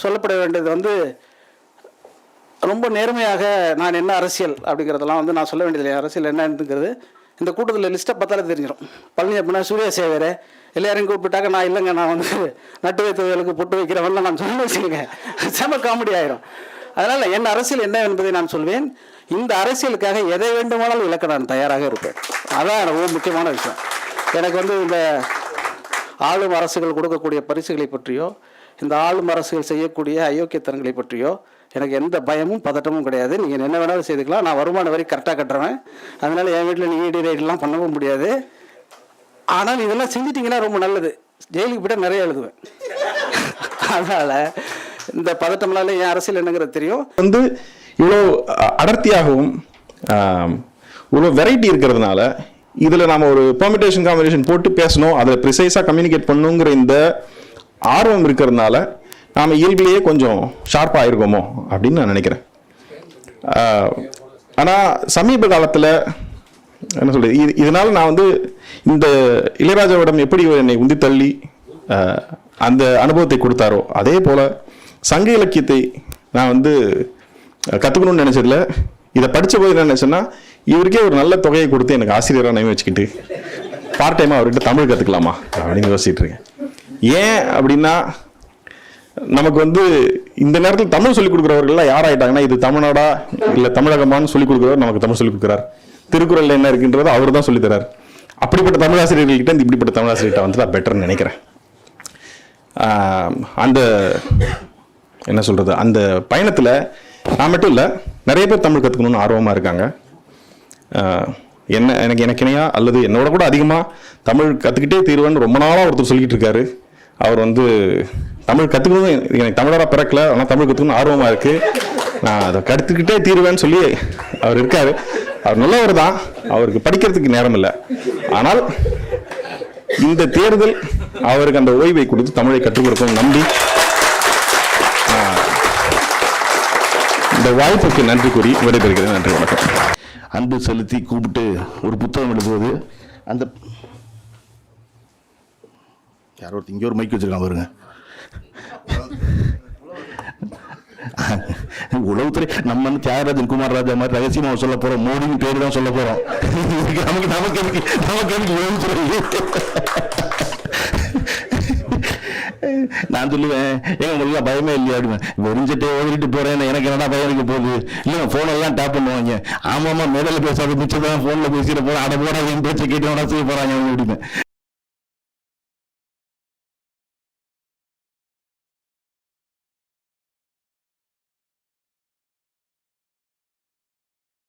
சொல்லப்பட வேண்டியது வந்து ரொம்ப நேர்மையாக நான் என்ன அரசியல் அப்படிங்கிறதெல்லாம் வந்து நான் சொல்ல வேண்டியதில்லை. அரசியல் என்னங்கிறது இந்த கூட்டத்தில் லிஸ்ட்டை பார்த்தாலே தெரிஞ்சிடும் பழனி அப்படின்னா சூரிய சேவர் எல்லாரையும் கூப்பிட்டாக்க நான் இல்லைங்க நான் வந்து நட்டு வைத்தவர்களுக்கு பொட்டு வைக்கிறவன்லாம் நான் சொல்ல வச்சுக்கோங்க செம காமெடி ஆயிரும். அதனால் என் அரசியல் என்ன என்பதை நான் சொல்வேன். இந்த அரசியலுக்காக எதை வேண்டுமானாலும் இழக்க நான் தயாராக இருப்பேன். அதான் ரொம்ப முக்கியமான விஷயம். எனக்கு வந்து இந்த ஆளும் அரசுகள் கொடுக்கக்கூடிய பரிசுகளை பற்றியோ இந்த ஆளும் அரசுகள் செய்யக்கூடிய அயோக்கியத்தனங்களை பற்றியோ எனக்கு எந்த பயமும் பதட்டமும் கிடையாது. நீங்கள் என்ன வேணாலும் செய்துக்கலாம். நான் வருமான வரி கரெக்டாக கட்டுறேன் அதனால் என் வீட்டில் நீங்கள் இடி ரைடெலாம் பண்ணவும் முடியாது. ஆனால் இதெல்லாம் செஞ்சிட்டிங்கன்னா ரொம்ப நல்லது. ஜெயிலுக்கு போய்ட்டு நிறைய எழுதுவேன். அதனால் இந்த பதட்டம்னால என் அரசியல் என்னங்கிறது தெரியும். வந்து இவ்வளோ அடர்த்தியாகவும் இவ்வளோ வெரைட்டி இருக்கிறதுனால இதில் நாம் ஒரு பெர்மிட்டேஷன் காம்பினேஷன் போட்டு பேசணும். அதில் ப்ரிசைஸாக கம்யூனிகேட் பண்ணணுங்கிற இந்த ஆர்வம் இருக்கிறதுனால நாம் இயல்பிலேயே கொஞ்சம் ஷார்ப்பாக இருக்கோமோ அப்படின்னு நான் நினைக்கிறேன். ஆனால் சமீப காலத்தில் என்ன சொல்கிறது இது இதனால் நான் வந்து இந்த இளையராஜாவிடம் எப்படி என்னை உந்தி தள்ளி அந்த அனுபவத்தை கொடுத்தாரோ அதே போல் சங்க இலக்கியத்தை நான் வந்து கற்றுக்கணும்னு நினச்சதில்ல இதை படித்த போது என்ன நினச்சேன்னா இவருக்கே ஒரு நல்ல தொகையை கொடுத்து எனக்கு ஆசிரியராக நியமி வச்சுக்கிட்டு பார்ட் டைமாக அவர்கிட்ட தமிழ் கற்றுக்கலாமா அப்படின்னு யோசிச்சுட்டு இருக்கேன். ஏன் அப்படின்னா நமக்கு வந்து இந்த நேரத்தில் தமிழ் சொல்லிக் கொடுக்குறவர்கள்லாம் யார் ஆயிட்டாங்கன்னா இது தமிழ்நாடா இல்லை தமிழகமானு சொல்லிக் கொடுக்குறவர் நமக்கு தமிழ் சொல்லிக் கொடுக்குறார். திருக்குறள் என்ன இருக்குன்றது அவர் தான் சொல்லித்தரார் அப்படிப்பட்ட தமிழாசிரியர்கள்கிட்ட இந்த இப்படிப்பட்ட தமிழாசிரியர்கிட்ட வந்து நான் பெட்டர்னு நினைக்கிறேன். அந்த என்ன சொல்கிறது அந்த பயணத்தில் நான் மட்டும் இல்லை நிறைய பேர் தமிழ் கற்றுக்கணும்னு ஆர்வமாக இருக்காங்க. என்ன எனக்கு எனக்கு இணையா அல்லது என்னோட கூட அதிகமாக தமிழ் கற்றுக்கிட்டே தீர்வேன்னு ரொம்ப நாளாக ஒருத்தர் சொல்லிக்கிட்டு இருக்காரு. அவர் வந்து தமிழ் கற்றுக்கணும் எனக்கு தமிழராக பிறக்கல ஆனால் தமிழ் கற்றுக்கணும் ஆர்வமாக இருக்குது நான் அதை கற்றுக்கிட்டே தீருவேன்னு சொல்லி அவர் இருக்கார். அவர் நல்லவர் தான். அவருக்கு படிக்கிறதுக்கு நேரம் இல்லை. ஆனால் இந்த தேர்தல் அவருக்கு அந்த ஓய்வை கொடுத்து தமிழை கற்றுக் கொடுக்கும் நம்பி இந்த வாய்ப்புக்கு நன்றி கூறி விடைபெறுகிறேன். நன்றி வணக்கம். அன்பு செலுத்தி கூப்பிட்டு ஒரு புத்தகம் எழுதுவது அந்த யாரோ ஒருத்தர் இங்கே ஒரு மைக் வச்சுருக்கான் பாருங்க. உளவுத்துறை நம்ம தியாகராஜன் குமார் ராஜா மாதிரி ரகசியமாக சொல்ல போகிறோம் மோடின்னு பேர் தான் சொல்ல போகிறோம் நமக்கு நமக்கு எதுக்கு நமக்கு எதுக்கு உளவுத்துறை? நான் சொல்லுவேன் ஏன் உங்களுக்கு பயமே இல்லையா? அப்படின்னு. வெறிஞ்சிட்டு ஓடிட்டு போறேன் எனக்கு என்னடா பயம் இருக்க போகுது? இல்லைங்க போன் எல்லாம் டேப் பண்ணுவாங்க. ஆமாமா மேடையில் பேசாத மிச்சம் தான் போன்ல பேசிட்டு போறேன். அதை போட என் பேச்சை கேட்டு உடனே செய்ய போறாங்க அப்படின்னு.